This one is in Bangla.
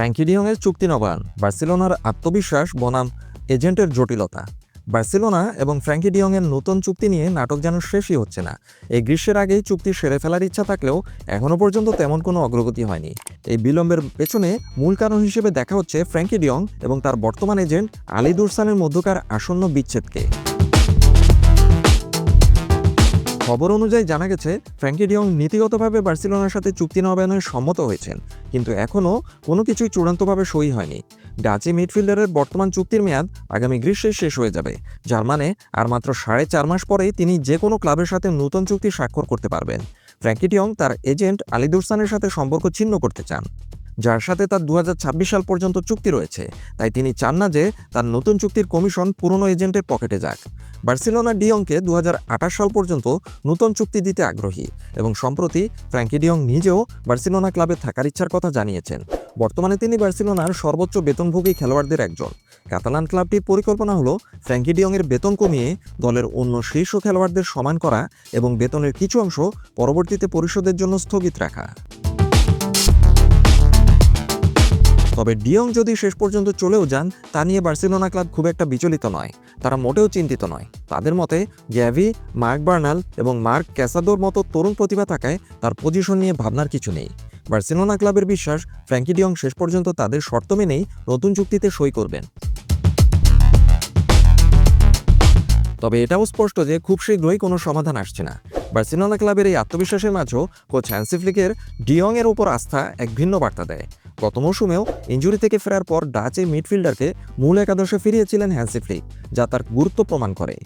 ফ্র্যাঙ্কি ডিয়ংয়ের চুক্তি নবায়ন, বার্সেলোনার আত্মবিশ্বাস, বনাম এজেন্টের জটিলতা। বার্সেলোনা এবং ফ্র্যাঙ্কি ডিয়ংয়ের নতুন চুক্তি নিয়ে নাটক যেন শেষই হচ্ছে না। এই গ্রীষ্মের আগেই চুক্তি সেরে ফেলার ইচ্ছা থাকলেও এখনও পর্যন্ত তেমন কোনো অগ্রগতি হয়নি। এই বিলম্বের পেছনে মূল কারণ হিসেবে দেখা হচ্ছে ফ্র্যাঙ্কি ডিয়ং এবং তার বর্তমান এজেন্ট আলী দুরসানের মধ্যকার আসন্ন বিচ্ছেদকে। খবর অনুযায়ী জানা গেছে, ফ্র্যাঙ্কি ডিয়ং নীতিগতভাবে বার্সেলোনার সাথে চুক্তি নবায়নে সম্মত হয়েছেন, কিন্তু এখনও কোনো কিছুই চূড়ান্তভাবে সই হয়নি। ডাচি মিডফিল্ডারের বর্তমান চুক্তির মেয়াদ আগামী গ্রীষ্মে শেষ হয়ে যাবে, যার মানে আর মাত্র সাড়ে চার মাস পরেই তিনি যে কোনো ক্লাবের সাথে নতুন চুক্তি স্বাক্ষর করতে পারবেন। ফ্র্যাঙ্কি ডিয়ং তার এজেন্ট আলিদুরসানের সাথে সম্পর্ক ছিন্ন করতে চান। যার সাথে তার দু হাজার ছাব্বিশ সাল পর্যন্ত চুক্তি রয়েছে। তাই তিনি চান না যে তার নতুন চুক্তির কমিশন পুরনো এজেন্টের পকেটে যাক। বার্সেলোনা ডিয়ংকে দু সাল পর্যন্ত নতুন চুক্তি দিতে আগ্রহী এবং সম্প্রতি ফ্র্যাঙ্কি ডিয়ং নিজেও বার্সেলোনা ক্লাবে থাকার ইচ্ছার কথা জানিয়েছেন। বর্তমানে তিনি বার্সেলোনার সর্বোচ্চ বেতনভোগী খেলোয়াড়দের একজন। কাতালান ক্লাবটির পরিকল্পনা হলো ফ্র্যাঙ্কি ডিয়ংয়ের বেতন কমিয়ে দলের অন্য শীর্ষ খেলোয়াড়দের সমান করা এবং বেতনের কিছু অংশ পরবর্তীতে পরিশোধের জন্য স্থগিত রাখা। তবে ডিয়ং যদি শেষ পর্যন্ত চলেও যান, তা নিয়ে বার্সেলোনা ক্লাব খুব একটা বিচলিত নয়। তারা মোটেও চিন্তিত নয়। তাদের মতে, গ্যাভি, মার্ক বার্নাল এবং মার্ক ক্যাসাদোর মতো তরুণ প্রতিভা থাকায় তার পজিশন নিয়ে ভাবনার কিছু নেই। বার্সেলোনা ক্লাবের বিশ্বাস, ফ্র্যাঙ্কি ডিয়ং শেষ পর্যন্ত তাদের শর্ত মেনেই নতুন চুক্তিতে সই করবেন। তবে এটাও স্পষ্ট যে খুব শীঘ্রই কোনো সমাধান আসছে না। বার্সেলোনা ক্লাবের এই আত্মবিশ্বাসের মাঝেও কোচ হ্যান্সিফ্লিকের ডিয়ং এর উপর আস্থা এক ভিন্ন বার্তা দেয়। গত মৌসুমেও ইঞ্জুরি থেকে ফেরার পর ডাচে মিডফিল্ডারকে মূল একাদশে ফিরিয়েছিলেন হ্যান্সিফ্লিক যা তার গুরুত্ব প্রমাণ করে।